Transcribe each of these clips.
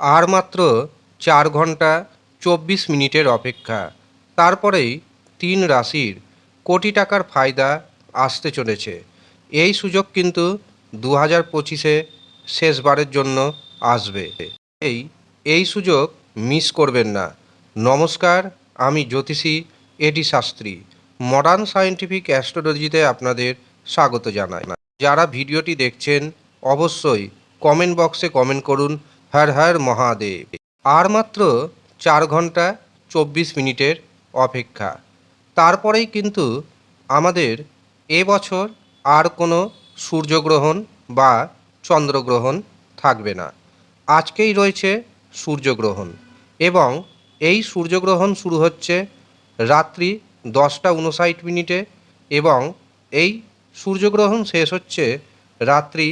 আর মাত্র চার ঘণ্টা চব্বিশ মিনিটের অপেক্ষা। তারপরেই তিন রাশির কোটি টাকার ফায়দা আসতে চলেছে। এই সুযোগ কিন্তু দু হাজার পঁচিশে শেষবারের জন্য আসবে। এই এই সুযোগ মিস করবেন না। নমস্কার, আমি জ্যোতিষী A D Shastri. Modern scientific অ্যাস্ট্রোলজিতে আপনাদের স্বাগত জানাই। যারা ভিডিওটি দেখছেন, অবশ্যই কমেন্ট বক্সে কমেন্ট করুন। হর হর মহাদেব। আর মাত্র চার ঘণ্টা চব্বিশ মিনিটের অপেক্ষা। তারপরেই কিন্তু আমাদের এবছর আর কোনো সূর্যগ্রহণ বা চন্দ্রগ্রহণ থাকবে না। আজকেই রয়েছে সূর্যগ্রহণ এবং এই সূর্যগ্রহণ শুরু হচ্ছে রাত্রি দশটা উনষাট মিনিটে এবং এই সূর্যগ্রহণ শেষ হচ্ছে রাত্রি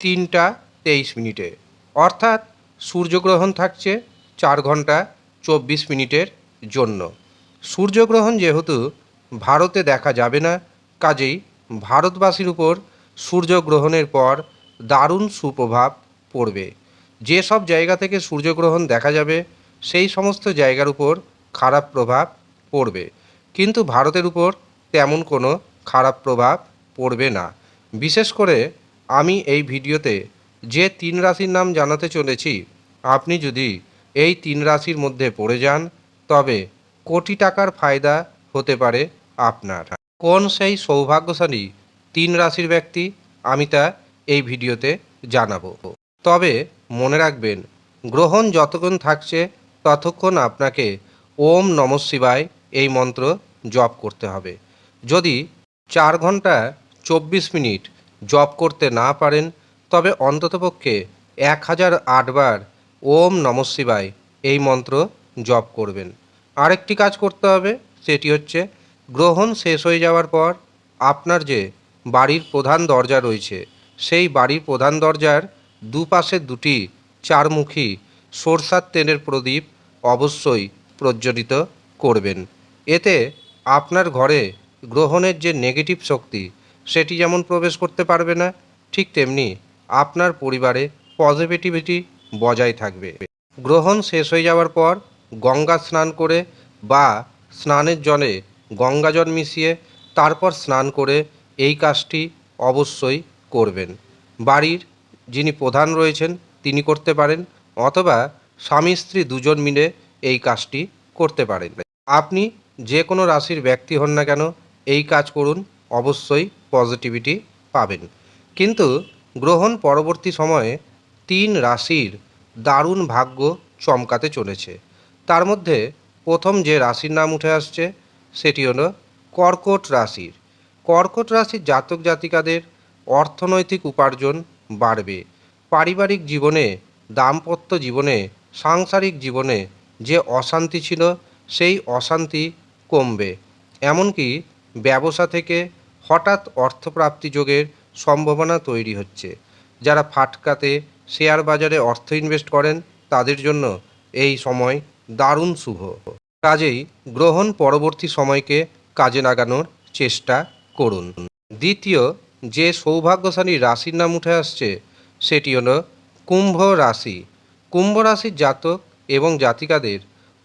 তিনটা তেইশ মিনিটে। অর্থাৎ সূর্যগ্রহণ থাকছে চার ঘণ্টা চব্বিশ মিনিটের জন্য। সূর্যগ্রহণ যেহেতু ভারতে দেখা যাবে না, কাজেই ভারতবাসীর উপর সূর্যগ্রহণের পর দারুণ সুপ্রভাব পড়বে। যেসব জায়গা থেকে সূর্যগ্রহণ দেখা যাবে, সেই সমস্ত জায়গার উপর খারাপ প্রভাব পড়বে। কিন্তু ভারতের উপর তেমন কোনো খারাপ প্রভাব পড়বে না। বিশেষ করে আমি এই ভিডিওতে যে তিন রাশির নাম জানাতে চলেছি, আপনি যদি এই তিন রাশির মধ্যে পড়ে যান, তবে কোটি টাকার ফায়দা হতে পারে আপনার। কোন সেই সৌভাগ্যশালী তিন রাশির ব্যক্তি, আমি তা এই ভিডিওতে জানাব। তবে মনে রাখবেন, গ্রহণ যতক্ষণ থাকছে, ততক্ষণ আপনাকে ওম নম শিবায় এই মন্ত্র জপ করতে হবে। যদি চার ঘণ্টা চব্বিশ মিনিট জপ করতে না পারেন তবে অন্ততপক্ষে এক হাজার আটবার ওম নম শিবায় এই মন্ত্র জপ করবেন। আরেকটি কাজ করতে হবে, সেটি হচ্ছে গ্রহণ শেষ হয়ে যাওয়ার পর আপনার যে বাড়ির প্রধান দরজা রয়েছে, সেই বাড়ির প্রধান দরজার দুপাশে দুটি চারমুখী সরষার তেলের প্রদীপ অবশ্যই প্রজ্বলিত করবেন। এতে আপনার ঘরে গ্রহণের যে নেগেটিভ শক্তি, সেটি যেমন প্রবেশ করতে পারবে না, ঠিক তেমনি আপনার পরিবারে পজিটিভিটি বজায় থাকবে। গ্রহণ শেষ হয়ে যাওয়ার পর গঙ্গা স্নান করে বা স্নানের জলে গঙ্গা জল মিশিয়ে তারপর স্নান করে এই কাজটি অবশ্যই করবেন। বাড়ির যিনি প্রধান রয়েছেন, তিনি করতে পারেন অথবা স্বামী স্ত্রী দুজন মিলে এই কাজটি করতে পারেন। আপনি যে কোনো রাশির ব্যক্তি হন না কেন এই কাজ করুন, অবশ্যই পজিটিভিটি পাবেন। কিন্তু গ্রহণ পরবর্তী সময়ে তিন রাশির দারুণ ভাগ্য চমকাতে চলেছে। তার মধ্যে প্রথম যে রাশির নাম উঠে আসছে, সেটি হলো কর্কট রাশির। কর্কট রাশির জাতক জাতিকাদের অর্থনৈতিক উপার্জন বাড়বে। পারিবারিক জীবনে, দাম্পত্য জীবনে, সাংসারিক জীবনে যে অশান্তি ছিল, সেই অশান্তি কমবে। এমনকি ব্যবসা থেকে হঠাৎ অর্থপ্রাপ্তি যোগের সম্ভাবনা তৈরি হচ্ছে। যারা ফাটকাতে শেয়ার বাজারে অর্থ ইনভেস্ট করেন, তাদের জন্য এই সময় দারুণ শুভ। কাজেই গ্রহণ পরবর্তী সময়কে কাজে লাগানোর চেষ্টা করুন। দ্বিতীয়, যে সৌভাগ্যশালী রাশির নাম উঠে আসছে, সেটি হলো কুম্ভ রাশি। কুম্ভ রাশির জাতক এবং জাতিকাদের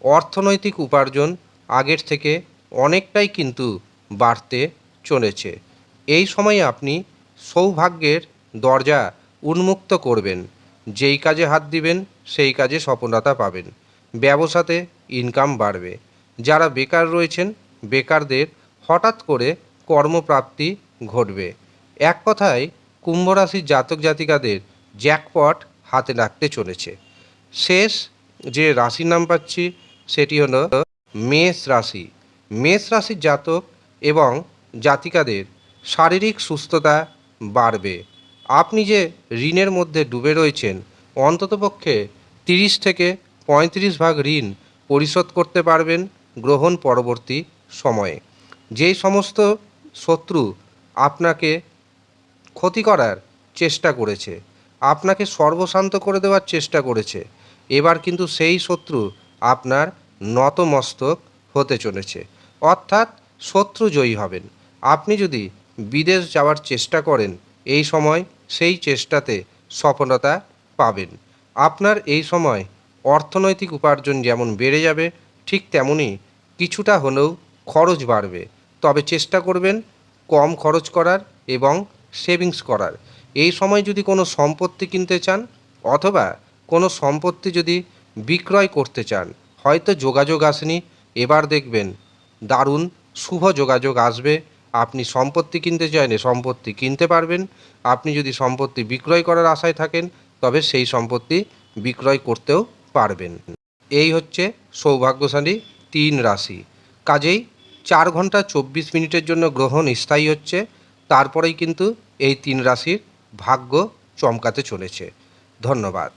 অর্থনৈতিক উপার্জন আগের থেকে অনেকটাই কিন্তু বাড়তে চলেছে। এই সময়ে আপনি সৌভাগ্যের দরজা উন্মুক্ত করবেন। যেই কাজে হাত দিবেন, সেই কাজে সফলতা পাবেন। ব্যবসাতে ইনকাম বাড়বে। যারা বেকার রয়েছেন, বেকারদের হঠাৎ করে কর্মপ্রাপ্তি ঘটবে। এক কথায় কুম্ভ রাশির জাতক জাতিকাদের জ্যাকপট হাতে লাগতে চলেছে। শেষ যে রাশির নাম পাচ্ছি, সেটি হলো মেষ রাশি। মেষ রাশির জাতক এবং জাতিকাদের শারীরিক সুস্থতা বাড়বে। আপনি যে ঋণের মধ্যে ডুবে রয়েছেন, অন্ততপক্ষে তিরিশ থেকে পঁয়ত্রিশ ভাগ ঋণ পরিশোধ করতে পারবেন গ্রহণ পরবর্তী সময়ে। যেই সমস্ত শত্রু আপনাকে ক্ষতি করার চেষ্টা করেছে, আপনাকে সর্বশান্ত করে দেওয়ার চেষ্টা করেছে, এবার কিন্তু সেই শত্রু আপনার নতমস্তক হতে চলেছে। অর্থাৎ শত্রু জয়ী হবেন। আপনি যদি বিদেশ যাওয়ার চেষ্টা করেন, এই সময় সেই চেষ্টাতে সফলতা পাবেন। আপনার এই সময় অর্থনৈতিক উপার্জন যেমন বেড়ে যাবে, ঠিক তেমনই কিছুটা হলেও খরচ বাড়বে। তবে চেষ্টা করবেন কম খরচ করার এবং সেভিংস করার। এই সময় যদি কোনো সম্পত্তি কিনতে চান অথবা কোনো সম্পত্তি যদি বিক্রয় করতে চান, হয়তো যোগাযোগ আসেনি। এবার দেখবেন দারুণ শুভ যোগাযোগ আসবে। আপনি সম্পত্তি কিনতে চাইলে সম্পত্তি কিনতে পারবেন। আপনি যদি সম্পত্তি বিক্রয় করার আশায় থাকেন, তবে সেই সম্পত্তি বিক্রয় করতেও পারবেন। এই হচ্ছে সৌভাগ্যশালী তিন রাশি। কাজেই চার ঘণ্টা চব্বিশ মিনিটের জন্য গ্রহণ স্থায়ী হচ্ছে, তারপরেই কিন্তু এই তিন রাশির ভাগ্য চমকাতে চলেছে। ধন্যবাদ।